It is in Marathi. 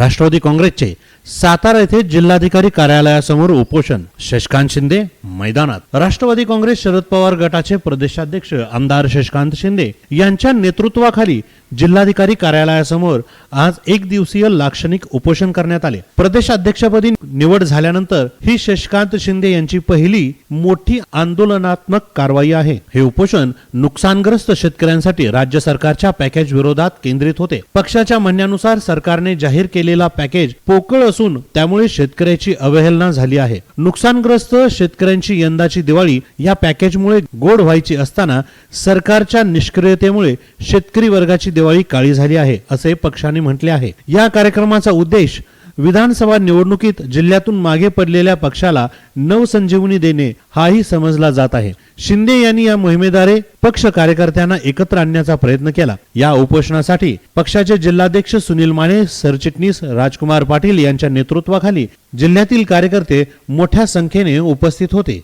राष्ट्रवादी काँग्रेसचे सातारा येथे जिल्हाधिकारी कार्यालयासमोर उपोषण. शशकांत शिंदे मैदानात. राष्ट्रवादी काँग्रेस शरद पवार गटाचे प्रदेशाध्यक्ष आमदार शशकांत शिंदे यांच्या नेतृत्वाखाली जिल्हाधिकारी कार्यालयासमोर आज एक दिवसीय लाक्षणिक उपोषण करण्यात आले. प्रदेशाध्यक्षपदी निवड झाल्यानंतर ही शशकांत शिंदे यांची पहिली मोठी आंदोलनात्मक कारवाई आहे. हे उपोषण नुकसानग्रस्त शेतकऱ्यांसाठी राज्य सरकारच्या पॅकेज विरोधात केंद्रित होते. पक्षाच्या म्हणण्यानुसार सरकारने जाहीर केले असलेला पॅकेज पोकळ असून त्यामुळे शेतकऱ्याची अवहेलना झाली आहे. नुकसानग्रस्त शेतकऱ्यांची यंदाची दिवाळी या पॅकेजमुळे गोड व्हायची असताना सरकारच्या निष्क्रियतेमुळे शेतकरी वर्गाची दिवाळी काळी झाली आहे असे पक्षाने म्हटले आहे. या कार्यक्रमाचा उद्देश विधानसभा निवडणुकीत जिल्ह्यातून मागे पडलेल्या पक्षाला नवसंजीवनी देणे हाही समजला जात आहे. शिंदे यांनी या मोहिमेद्वारे पक्ष कार्यकर्त्यांना एकत्र आणण्याचा प्रयत्न केला. या उपोषणासाठी पक्षाचे जिल्हाध्यक्ष सुनील माने सरचिटणीस राजकुमार पाटील यांच्या नेतृत्वाखाली जिल्ह्यातील कार्यकर्ते मोठ्या संख्येने उपस्थित होते.